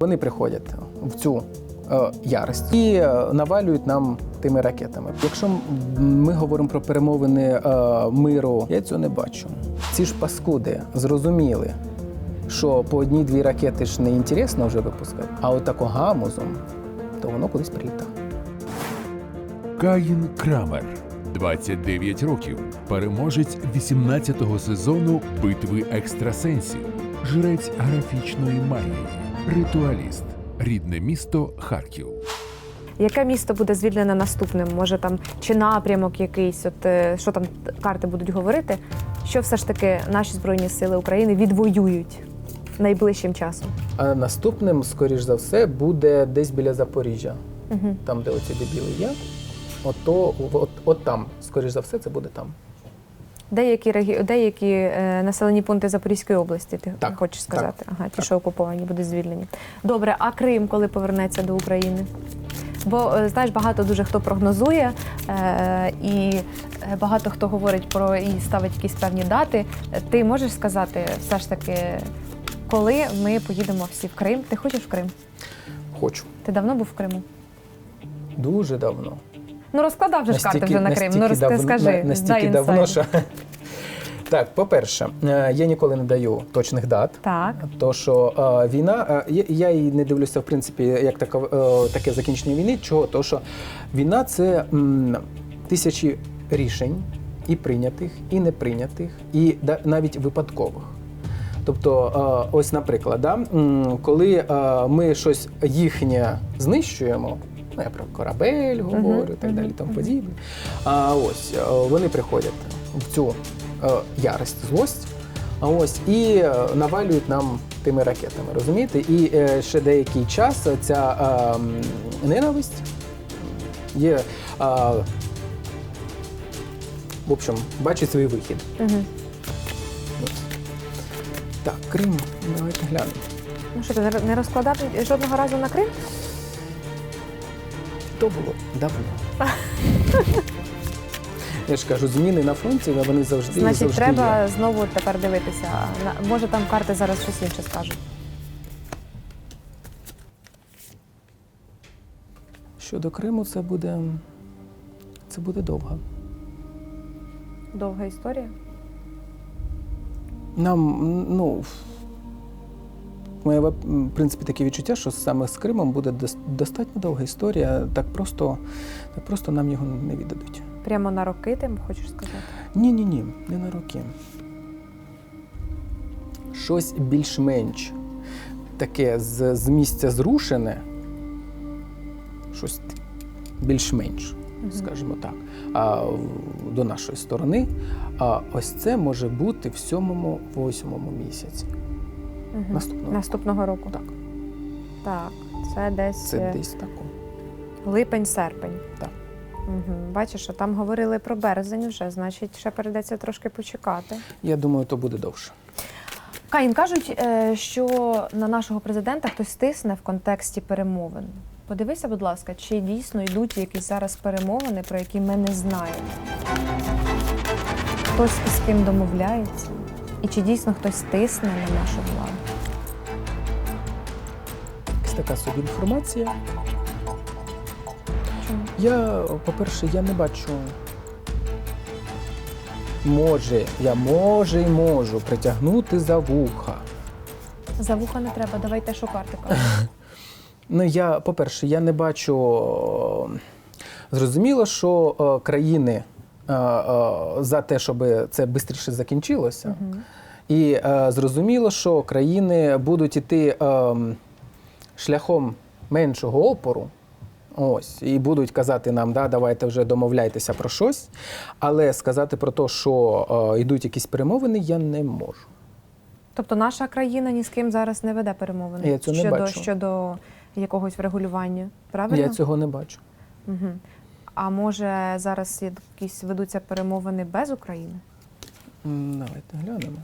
Вони приходять в цю е, ярость і е, навалюють нам тими ракетами. Якщо ми говоримо про перемовини е, миру, я цього не бачу. Ці ж паскуди зрозуміли, що по одній-дві ракети ж не інтересно вже випускати, а отако гамузом, то воно кудись прилітає. Каїн Крамер, 29 років, переможець 18-го сезону битви екстрасенсів, жрець графічної магії, ритуаліст, рідне місто Харків. Яке місто буде звільнене наступним? Може там чи напрямок якийсь? От е, що там карти будуть говорити? Що все ж таки наші збройні сили України відвоюють найближчим часом? А наступним, скоріш за все, буде десь біля Запоріжжя, Угу. там, де оці дебіли є. Ото, от, от там, скоріш за все, це буде там. Деякі регі... деякі е, населені пункти Запорізької області, ти Так, хочеш сказати? Ага, ті, так. що окуповані, будуть звільнені. Добре, а Крим коли повернеться до України? Бо е, знаєш, багато дуже хто прогнозує, е, і е, багато хто говорить про і ставить якісь певні дати. Ти можеш сказати, все ж таки, коли ми поїдемо всі в Крим? Ти хочеш в Крим? Хочу. Ти давно був в Криму? Дуже давно. Ну розкладав же ж карти вже на Крим. Ну роз- ти дав- скажи, настільки давно, що. Так, по-перше, е, я ніколи не даю точних дат. Так. То що е, війна, е, я, і не дивлюся, в принципі, як така, е, таке закінчення війни. Чого? То що війна це м, тисячі рішень і прийнятих, і не прийнятих, і да, навіть випадкових. Тобто, е, ось, наприклад, да, м, коли е, ми щось їхнє знищуємо, ну я про корабель говорю, і так далі, тому подібне. А ось е, вони приходять в цю е, ярость, злость, а ось і е, навалюють нам тими ракетами, розумієте? І е, ще деякий час ця е, ненависть є. е, в общем, бачить свій вихід. Угу. Так, Крим, давайте глянемо. Ну що ти не- розкладав жодного разу на Крим? То було давно. Я ж кажу, зміни на фронті вони завжди Значить, завжди треба є. знову тепер дивитися. Може, там карти зараз щось інше скажуть. Щодо Криму, це буде це буде довго. Довга історія. Нам, ну, моє в принципі таке відчуття, що саме з Кримом буде достатньо довга історія. Так просто, так просто нам його не віддадуть. Прямо на роки, ти хочеш сказати? Ні, ні, ні, не на роки. Щось більш-менш таке з, з місця зрушене, щось більш-менш, скажімо так, а, до нашої сторони. А ось це може бути в сьомому-восьмому місяці. Угу. Наступного. Наступного року. Так, Так, це десь це е, десь тако. липень-серпень. Так. Угу. Бачиш, що там говорили про березень вже, значить, ще перейдеться трошки почекати. Я думаю, то буде довше. Каїн кажуть, е, що на нашого президента хтось тисне в контексті перемовин. Подивися, будь ласка, чи дійсно йдуть якісь зараз перемовини, про які ми не знаємо. Хтось із ким домовляється, і чи дійсно хтось тисне на нашу владу? Якась така собі інформація. Чому? Я, по-перше, я не бачу. Може, я може і можу притягнути за вуха. За вуха не треба, давайте що карти кажуть. Ну, я, по-перше, я не бачу. Зрозуміло, що е, країни е, е, за те, щоб це швидше закінчилося. Мгм. І е, зрозуміло, що країни будуть іти е, шляхом меншого опору. Ось, і будуть казати нам, да, давайте вже домовляйтеся про щось. Але сказати про те, що е, йдуть якісь перемовини, я не можу. Тобто наша країна ні з ким зараз не веде перемовини Я цього не щодо, бачу. щодо якогось врегулювання. Правильно? Я цього не бачу. Угу. А може зараз якісь ведуться перемовини без України? Давайте глянемо.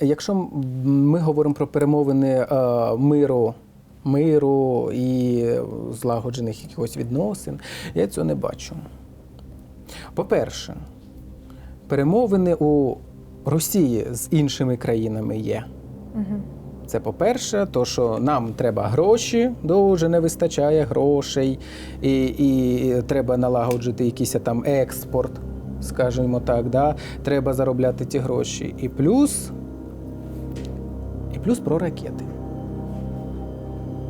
Якщо ми говоримо про перемовини е, миру, миру і злагоджених якихось відносин, я цього не бачу. По-перше, перемовини у Росії з іншими країнами є. Угу. Це по-перше, то що нам треба гроші, дуже не вистачає грошей, і, і треба налагоджити якийсь там експорт, скажімо так, да? треба заробляти ті гроші. І плюс, і плюс про ракети.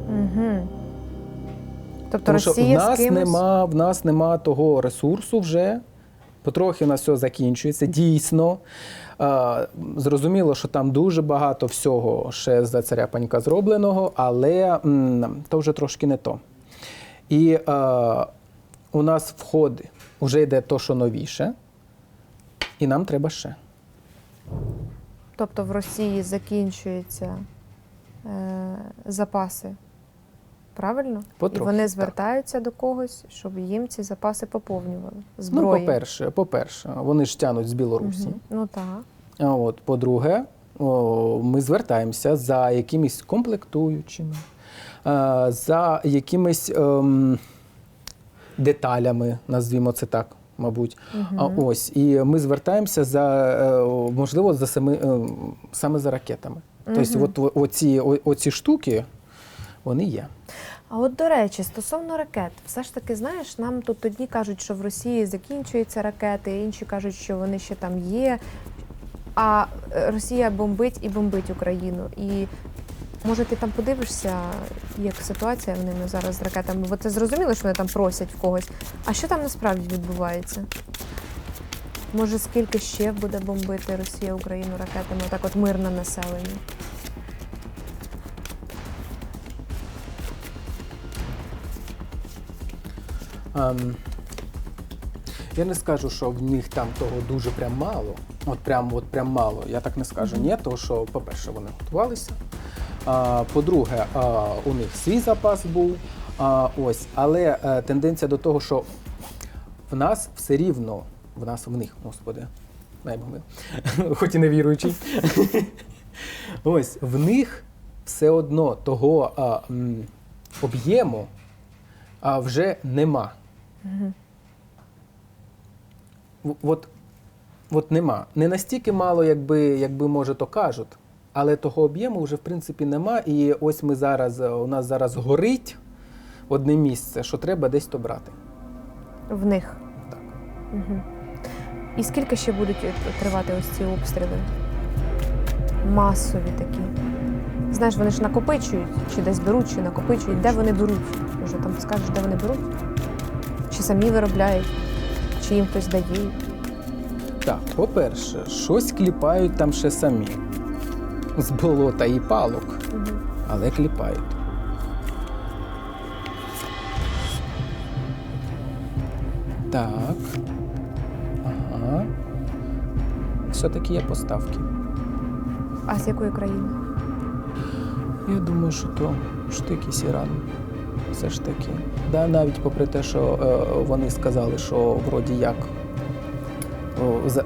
Угу. Тобто Тому що в Росія з кимось... нема, в нас нема того ресурсу вже. Потрохи у нас все закінчується. Дійсно. А, зрозуміло, що там дуже багато всього ще за царя панька зробленого, але то вже трошки не то. І а, у нас входи вже йде то, що новіше, і нам треба ще. Тобто в Росії закінчуються е, запаси. Правильно? Потрохи, І вони так. звертаються до когось, щоб їм ці запаси поповнювали. Ну, по-перше, по-перше, вони ж тянуть з Білорусі. Мгм. Ну так. А От, по-друге, ми звертаємося за якимись комплектуючими, за якимись ем, деталями, назвімо це так, мабуть. А ось, і ми звертаємося за е, можливо за сами, е, саме за ракетами. Тобто, от, оці, оці штуки вони є. А от до речі, стосовно ракет, все ж таки, знаєш, нам тут одні кажуть, що в Росії закінчуються ракети, інші кажуть, що вони ще там є. А е, Росія бомбить і бомбить Україну. І може ти там подивишся, як ситуація в ними зараз з ракетами? Бо ти зрозуміло, що вони там просять в когось. А що там насправді відбувається? Може, скільки ще буде бомбити Росія Україну ракетами, так от мирне населення? Ем, я не скажу, що в них там того дуже прям мало. От прям, от прям мало. Я так не скажу. Ні, тому що, по-перше, вони готувалися. А, по-друге, а, у них свій запас був. А, ось, але е, тенденція до того, що в нас все рівно, в нас, в них, господи, дай хоч і не віруючий. Ось, в них все одно того а, м, об'єму а, вже нема. В- От, от нема. Не настільки мало, якби, якби може, то кажуть, але того об'єму вже в принципі нема. І ось ми зараз, е, у нас зараз горить одне місце, що треба десь то брати. В них. Так. Угу. І скільки ще будуть е, тривати ось ці обстріли? Масові такі. Знаєш, вони ж накопичують, чи десь беруть, чи накопичують. Де вони беруть? Може, там скажеш, де вони беруть? Чи самі виробляють, чи їм хтось дає? Так, по-перше, щось кліпають там ще самі. З болота і палок, Угу. але кліпають. Так. Ага. Все-таки є поставки. А з якої країни? Я думаю, що то то Іран. Все ж таки. Да, навіть попри те, що е, вони сказали, що вроді як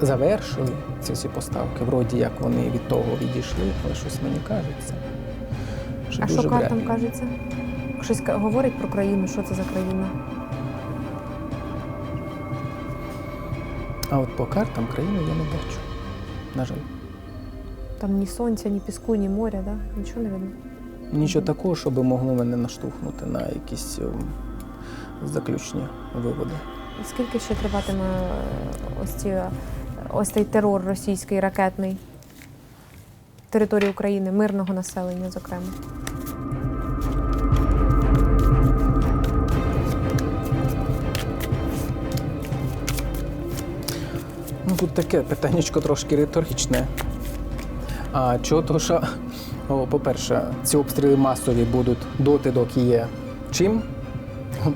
завершили ці всі поставки, вроді як вони від того відійшли, але щось мені кажеться. Що А що картам кажеться? Щось говорить про країну, що це за країна? А от по картам країни я не бачу. На жаль. Там ні сонця, ні піску, ні моря, да? нічого не видно. Нічого такого, щоб могло мене наштовхнути на якісь ем, заключні виводи. Скільки ще триватиме е, ось, ці, е, ось цей терор російський ракетний території України, мирного населення, зокрема? Ну тут таке питаннячко трошки риторичне. А чого то, що, о, по-перше, ці обстріли масові будуть доти, доки є чим.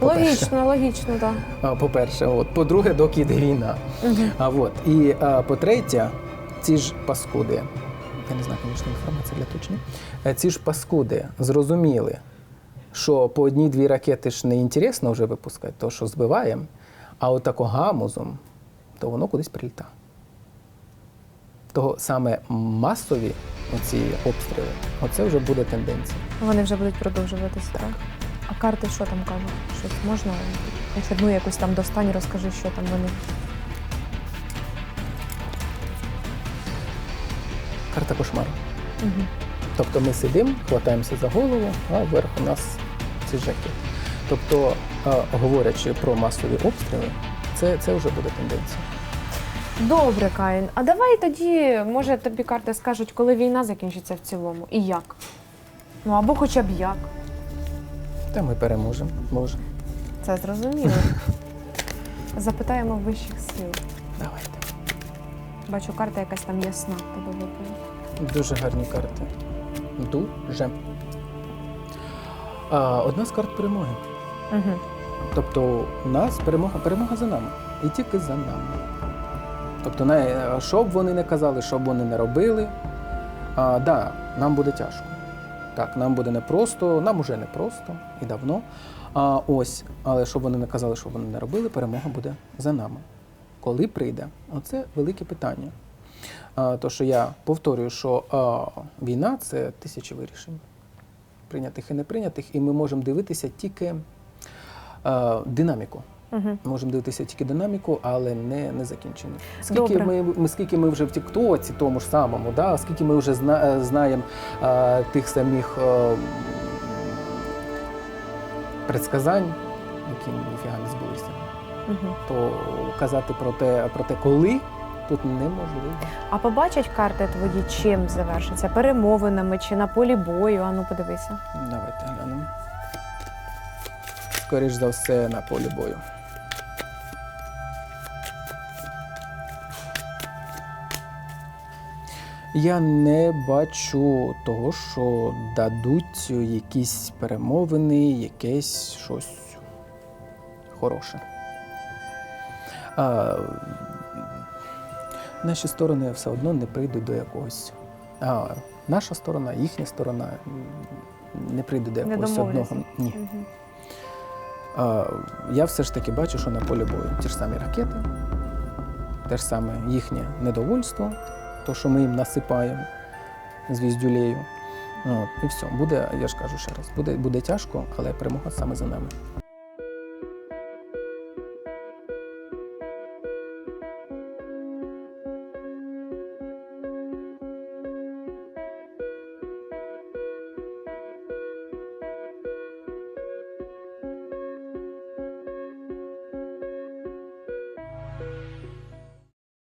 Логічно, логічно, так. А, по-перше, от. по-друге, доки йде війна. А, от. І по-третє, ці ж паскуди, я не знаю, звісно, інформація для точні, Е, ці ж паскуди зрозуміли, що по одній-дві ракети ж не інтересно вже випускати, то що збиваємо, а отако гамузом, то воно кудись прилітає. Того саме масові оці обстріли, оце вже буде тенденція. Вони вже будуть продовжуватися, так? А карти що там кажуть? Щось можна? Хоч одну якусь там достань, розкажи, що там вони. карта кошмару. Мгм. Тобто ми сидимо, хватаємося за голову, а вверх у нас ці жеки. Тобто, говорячи про масові обстріли, це, це вже буде тенденція. Добре, Каїн. А давай тоді, може, тобі карти скажуть, коли війна закінчиться в цілому і як? Ну або хоча б як. Та ми переможемо, може. Це зрозуміло. Запитаємо вищих сил. Давайте. Бачу, карта якась там ясна тебе випала. Дуже гарні карти. Дуже. А, одна з карт перемоги. Угу. Тобто у нас перемога, перемога за нами. І тільки за нами. Тобто, не, що б вони не казали, що б вони не робили, а, да, нам буде тяжко. Так, нам буде непросто, нам уже непросто і давно. А, ось, але щоб вони не казали, що вони не робили, перемога буде за нами. Коли прийде? Оце велике питання. А, то, що я повторюю, що а, війна це тисячі вирішень, прийнятих і не прийнятих, і ми можемо дивитися тільки а, динаміку. Угу. Можемо дивитися тільки динаміку, але не, не закінчення. Скільки Добре. ми, ми, скільки ми вже в Тіктоці, тому ж самому, да? скільки ми вже зна, е, знаємо е, тих самих е, предсказань, які ніфіга не збулися, Угу. то казати про те, про те, коли тут неможливо. А побачать карти твої, чим завершиться? Перемовинами чи на полі бою? Ану, подивися. Давайте глянемо. Скоріш за все на полі бою. Я не бачу того, що дадуть якісь перемовини, якесь щось хороше. А, наші сторони все одно не прийдуть до якогось. А, наша сторона, їхня сторона не прийде до якогось одного. Ні. Угу. А, я все ж таки бачу, що на полі бою ті ж самі ракети, те ж саме їхнє недовольство, то, що ми їм насипаємо звіздюлею. От, і все, буде, я ж кажу ще раз, буде, буде тяжко, але перемога саме за нами.